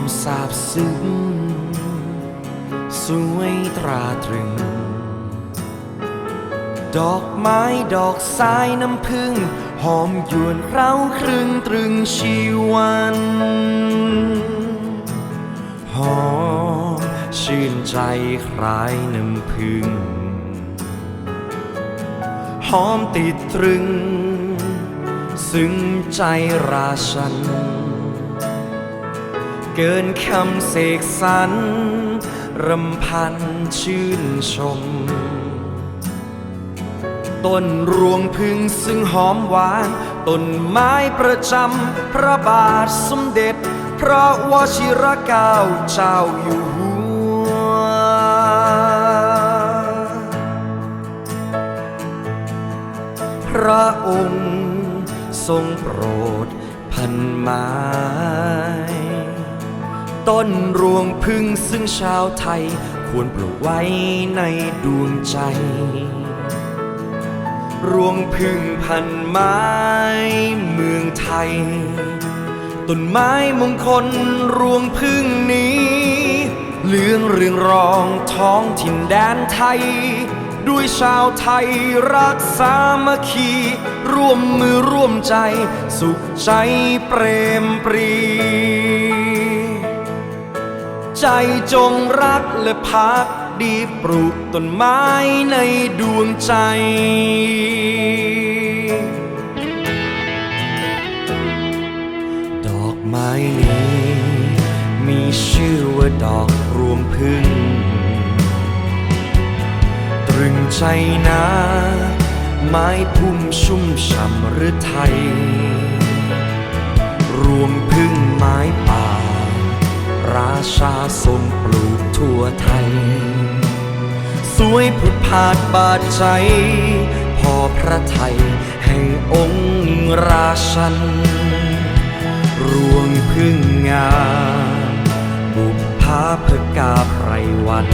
มสาบซึ้ง สวยตราตรึง ดอกไม้ดอกสายน้ำพึ่ง หอมยวนเคร้าครึ่งตรึงชีวันหอมชื่นใจคล้ายน้ำพึ่ง หอมติดตรึง ซึ้งใจราชัน เกินคำเสกสรรรำพันชื่นชม ต้นรวงพึ่งซึ่งหอมหวาน ต้นไม้ประจำพระบาทสมเด็จ พระวชิรเกล้าเจ้าอยู่หัว พระองค์ทรงโปรดพันไม้ ต้นรวงพึ่งซึ่งชาวไทย ควรปลูกไว้ในดวงใจ รวงพึ่งพันไม้เมืองไทย ต้นไม้มงคลรวงพึ่งนี้เหลืองเรืองรองท้องถิ่นแดนไทย ด้วยชาวไทยรักสามัคคี ร่วมมือร่วมใจ สุขใจเปรมปรี ใจจงรักและพักดีปลูกต้นไม้ในดวงใจ ดอกไม้นี้ มีชื่อว่าดอกรวงพึ่ง ตรึงใจนะ ไม้พุ่มชุ่มฉ่ำหรือไทย รวงพึ่งไม้ป่า ราชาทรงปลูกทั่วไทย สวยผุดผาดบาดใจ พอพระไทยแห่งองค์ราชัน รวงพึ่งงามบุพภาพกาไพรวัน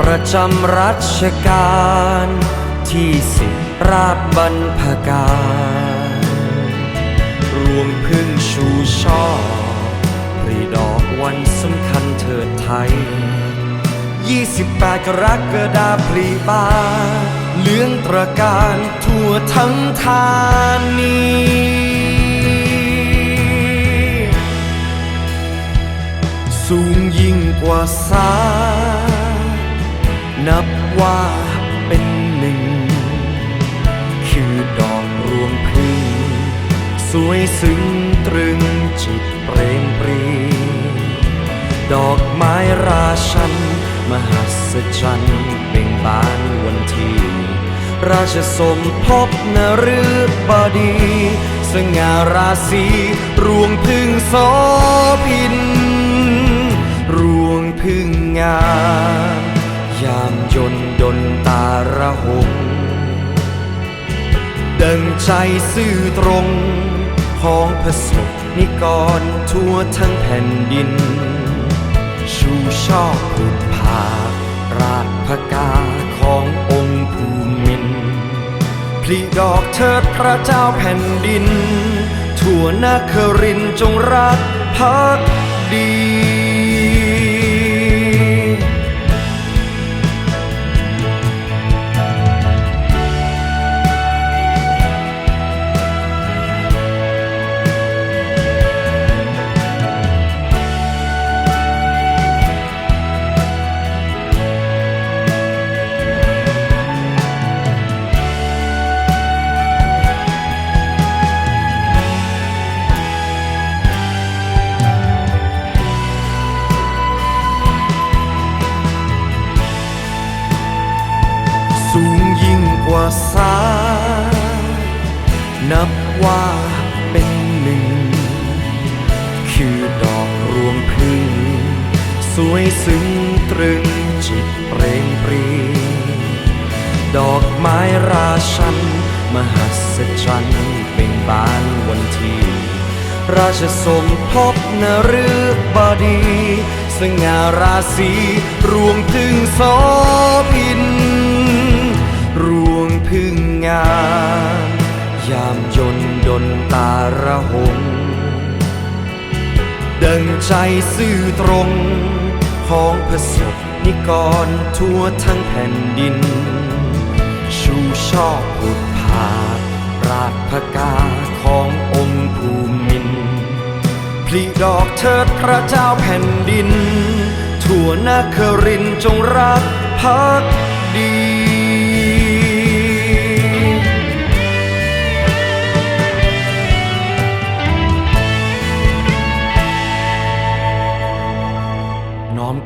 ประจำรัชกาลที่สิบราชบรรพการรวงพึ่งชูช่อ รีดอกวันสำคัญเถิดไทย 28 กรกฎาพลีบานเลืองตระการทั่วทั้งธานีสูงยิ่งกว่าสา นับว่าเป็นหนึ่ง คือดอกรวงพึ่งสวยซึ้งตรึงจิต เปรมปรี ดอกไม้ราชัน มหัศจรรย์เบ่งบานวันที่ ราชสมภพนฤบดี สง่าราศีรวงพึ่งโสพิน รวงพึ่งงามยามยนดนตาระหงดังใจซื่อตรง ของพระสงฆ์นิกรทั่วทั้งแผ่นดิน ชูชอบพุทธาราชพกาขององค์ภูมินพลีดอกเทิดพระเจ้าแผ่นดิน ทั่วนาครินจงรักภักดี ว่าสานับว่าเป็นหนึ่ง คือดอกรวงพึ่งสวยซึ้งตรึงจิตเปรมปรี ดอกไม้ราชัน มหัศจรรย์เบ่งบานวันที่ ราชสมภพนฤบดี สง่าราศีรวงพึ่งสพิน ตาระหงดังใจซื่อตรง ของพระสงฆ์นิกรทั่วทั้งแผ่นดิน ชูชอบพุทธาราชพกาขององค์ภูมินทร์พลีดอกเทิดพระเจ้าแผ่นดิน ทั่วนาครินจงรักภักดี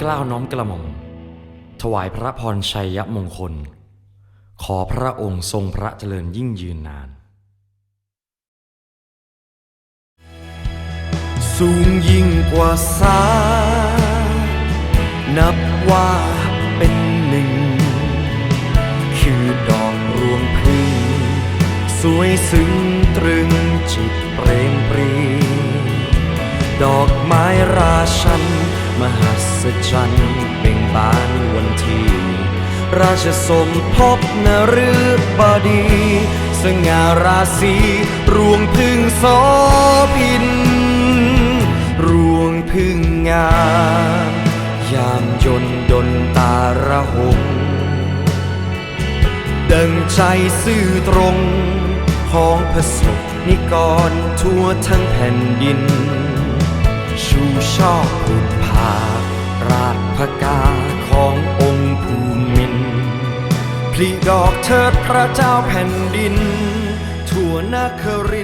กล้าวน้อมกระหม่อม ถวายพระพรชัยมงคล ขอพระองค์ทรงพระเจริญยิ่งยืนนาน สูงยิ่งกว่าสานับว่าเป็นหนึ่ง คือดอกรวงพึ่งสวยซึ้งตรึงจิตเปรมปรี ดอกไม้ราชัน มหัศจรรย์เบ่งบานวันที่ ราชสมภพนฤบดี สง่าราศีรวงพึ่งโสพิน รวงพึ่งงามยามยนดนตาระหงดังใจซื่อตรงของพระสงฆ์นิกรทั่วทั้งแผ่นดิน ชูชอบพุท พลีดอกเทิดพระเจ้าแผ่นดิน ทั่วนาคริน